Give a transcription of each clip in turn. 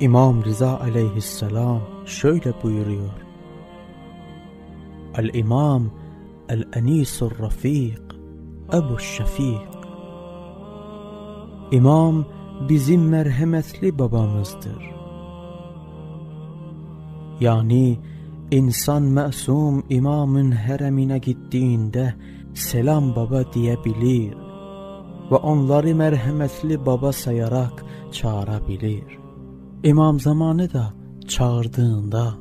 İmam Rıza aleyhisselam şöyle buyuruyor. El-İmam El-Enisur Rafik Ebu Şefik İmam bizim merhametli babamızdır. Yani insan masum imamın haremine gittiğinde selam baba diyebilir ve onları merhametli baba sayarak çağırabilir. İmam zamanı da çağırdığında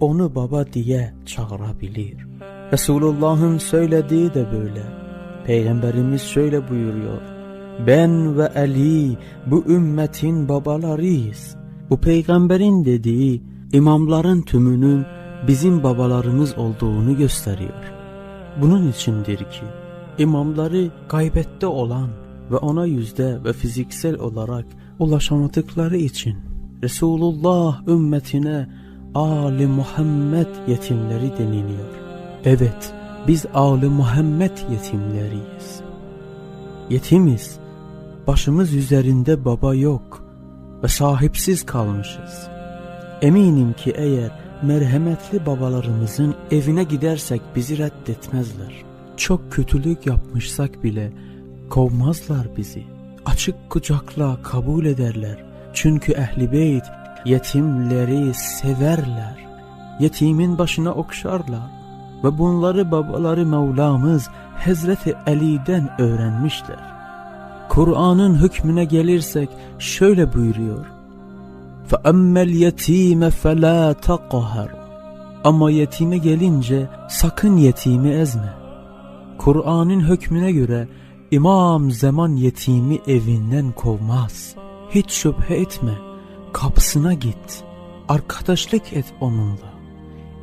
onu baba diye çağırabilir. Resulullah'ın söylediği de böyle. Peygamberimiz şöyle buyuruyor. Ben ve Ali bu ümmetin babalarıyız. Bu peygamberin dediği imamların tümünün bizim babalarımız olduğunu gösteriyor. Bunun içindir ki imamları gaybette olan ve ona yüzde ve fiziksel olarak ulaşamadıkları için Resulullah ümmetine Ali Muhammed yetimleri deniliyor. Evet, biz Ali Muhammed yetimleriyiz. Yetimiz, başımız üzerinde baba yok ve sahipsiz kalmışız. Eminim ki eğer merhametli babalarımızın evine gidersek bizi reddetmezler. Çok kötülük yapmışsak bile kovmazlar bizi. Açık kucakla kabul ederler. Çünkü ehli beyt yetimleri severler. Yetimin başına okşarlar. Ve bunları babaları Mevlamız Hazreti Ali'den öğrenmişler. Kur'an'ın hükmüne gelirsek şöyle buyuruyor. فَأَمَّا الْيَت۪يمَ فَلَا تَقَهَرْ Ama yetime gelince sakın yetimi ezme. Kur'an'ın hükmüne göre İmam zaman yetimi evinden kovmaz. Hiç şüphe etme. Kapısına git. Arkadaşlık et onunla.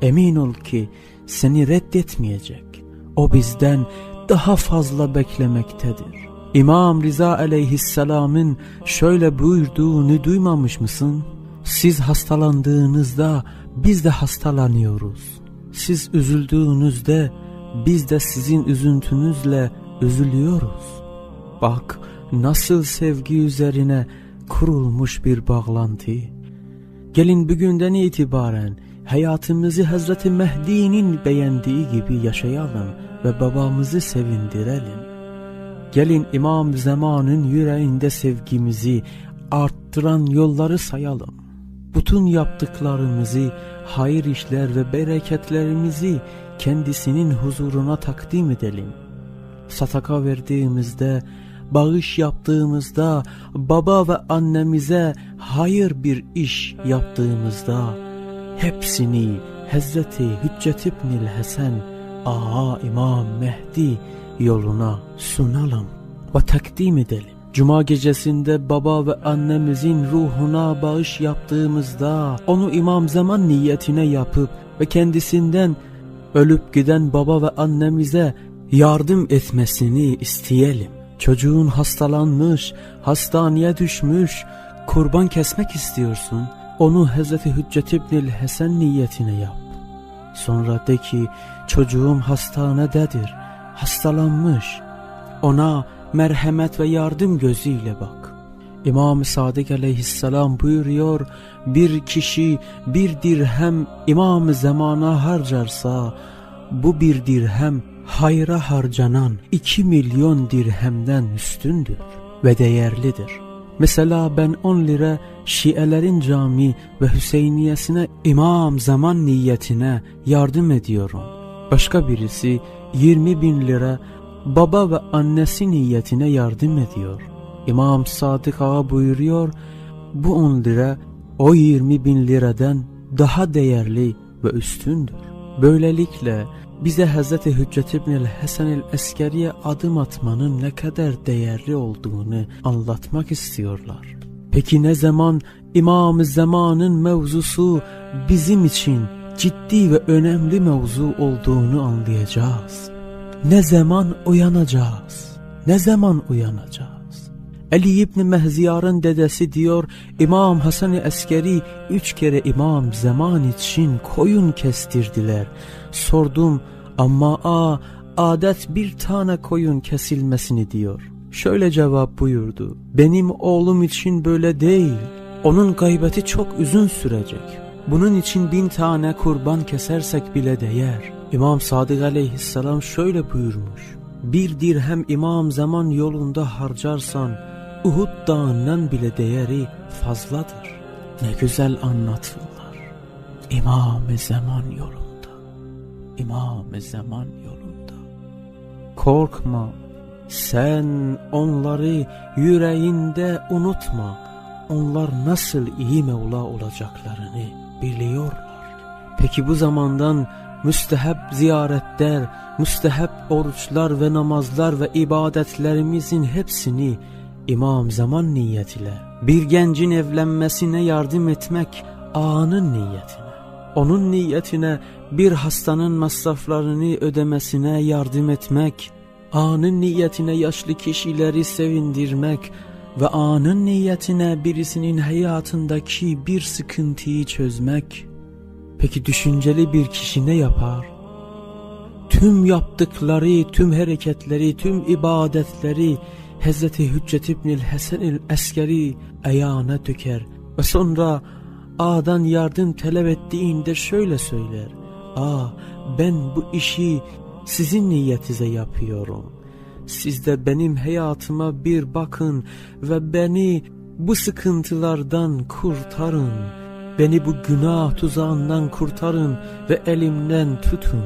Emin ol ki seni reddetmeyecek. O bizden daha fazla beklemektedir. İmam Rıza aleyhisselamın şöyle buyurduğunu duymamış mısın? Siz hastalandığınızda biz de hastalanıyoruz. Siz üzüldüğünüzde biz de sizin üzüntünüzle üzülüyoruz. Bak nasıl sevgi üzerine kurulmuş bir bağlantı. Gelin bugünden itibaren hayatımızı Hazreti Mehdi'nin beğendiği gibi yaşayalım ve babamızı sevindirelim. Gelin İmam Zaman'ın yüreğinde sevgimizi arttıran yolları sayalım. Bütün yaptıklarımızı, hayır işler ve bereketlerimizi kendisinin huzuruna takdim edelim. Sataka verdiğimizde, bağış yaptığımızda, baba ve annemize hayır bir iş yaptığımızda, hepsini Hazreti Hüccet İbnül Hasan, Ağa İmam Mehdi yoluna sunalım ve takdim edelim. Cuma gecesinde baba ve annemizin ruhuna bağış yaptığımızda onu imam zaman niyetine yapıp ve kendisinden ölüp giden baba ve annemize yardım etmesini isteyelim. Çocuğun hastalanmış, hastaneye düşmüş, kurban kesmek istiyorsun. Onu Hz. Hüccet İbnül Hasan niyetine yap. Sonra de ki çocuğum hastanededir, hastalanmış. Ona merhamet ve yardım gözüyle bak. İmam Sadık aleyhisselam buyuruyor, bir kişi bir dirhem imam zamana harcarsa, bu bir dirhem hayra harcanan iki milyon dirhemden üstündür ve değerlidir. Mesela ben 10 lira Şielerin cami ve Hüseyiniyesine imam zaman niyetine yardım ediyorum. Başka birisi 20 bin lira baba ve annesi niyetine yardım ediyor. İmam Sadık Ağa buyuruyor, bu 10 lira o 20 bin liradan daha değerli ve üstündür. Böylelikle bize Hz. Hüccet İbnül Hasan el Eskeri'ye adım atmanın ne kadar değerli olduğunu anlatmak istiyorlar. Peki ne zaman İmam-ı Zaman'ın mevzusu bizim için ciddi ve önemli mevzu olduğunu anlayacağız. Ne zaman uyanacağız? Ne zaman uyanacağız? Ali İbni Mehziyar'ın dedesi diyor İmam Hasan-ı Eskeri üç kere İmam Zaman için koyun kestirdiler. Sordum ama a adet bir tane koyun kesilmesini diyor. Şöyle cevap buyurdu. Benim oğlum için böyle değil. Onun gaybeti çok uzun sürecek. Bunun için bin tane kurban kesersek bile değer. İmam Sadık aleyhisselam şöyle buyurmuş. Bir dirhem imam zaman yolunda harcarsan Uhud dağından bile değeri fazladır. Ne güzel anlatırlar. İmam-ı zaman yolunda. İmam-ı zaman yolunda. Korkma. Sen onları yüreğinde unutma. Onlar nasıl iyi Mevla olacaklarını biliyorlar. Peki bu zamandan müstehep ziyaretler, müstehep oruçlar ve namazlar ve ibadetlerimizin hepsini İmam zaman niyetiyle bir gencin evlenmesine yardım etmek ağanın niyetine, onun niyetine bir hastanın masraflarını ödemesine yardım etmek, ağanın niyetine yaşlı kişileri sevindirmek ve ağanın niyetine birisinin hayatındaki bir sıkıntıyı çözmek. Peki düşünceli bir kişi ne yapar? Tüm yaptıkları, tüm hareketleri, tüm ibadetleri Hazreti Hüccet İbnül Hasan Eskeri ayağına döker ve sonra A'dan yardım talep ettiğinde şöyle söyler. A ben bu işi sizin niyetize yapıyorum. Siz de benim hayatıma bir bakın ve beni bu sıkıntılardan kurtarın. Beni bu günah tuzağından kurtarın ve elimden tutun.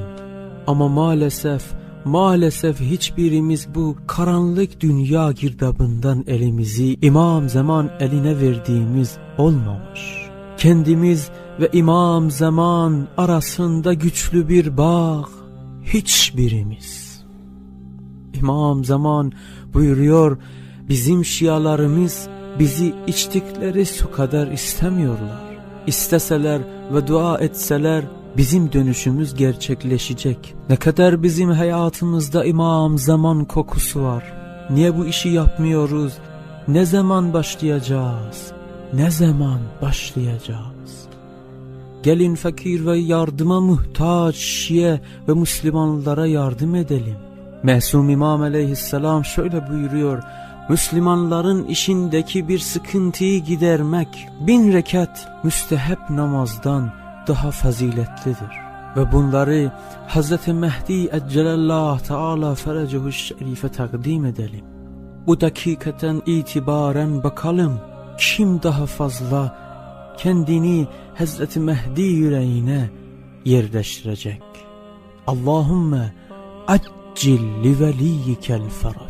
Ama maalesef Maalesef hiçbirimiz bu karanlık dünya girdabından elimizi İmam Zaman eline verdiğimiz olmamış. Kendimiz ve İmam Zaman arasında güçlü bir bağ hiçbirimiz. İmam Zaman buyuruyor bizim şialarımız bizi içtikleri su kadar istemiyorlar. İsteseler ve dua etseler bizim dönüşümüz gerçekleşecek. Ne kadar bizim hayatımızda imam zaman kokusu var. Niye bu işi yapmıyoruz? Ne zaman başlayacağız? Ne zaman başlayacağız? Gelin fakir ve yardıma muhtaç Şiye ve Müslümanlara yardım edelim. Mesum İmam aleyhisselam şöyle buyuruyor. Müslümanların işindeki bir sıkıntıyı gidermek bin rekat müstehep namazdan daha faziletlidir. Ve bunları Hz. Mehdi Eccelallah Teala Ferecuhu Şerife takdim edelim. Bu dakikaten itibaren bakalım kim daha fazla kendini Hz. Mehdi yüreğine yerleştirecek. Allahümme accil li veliyyikel ferac.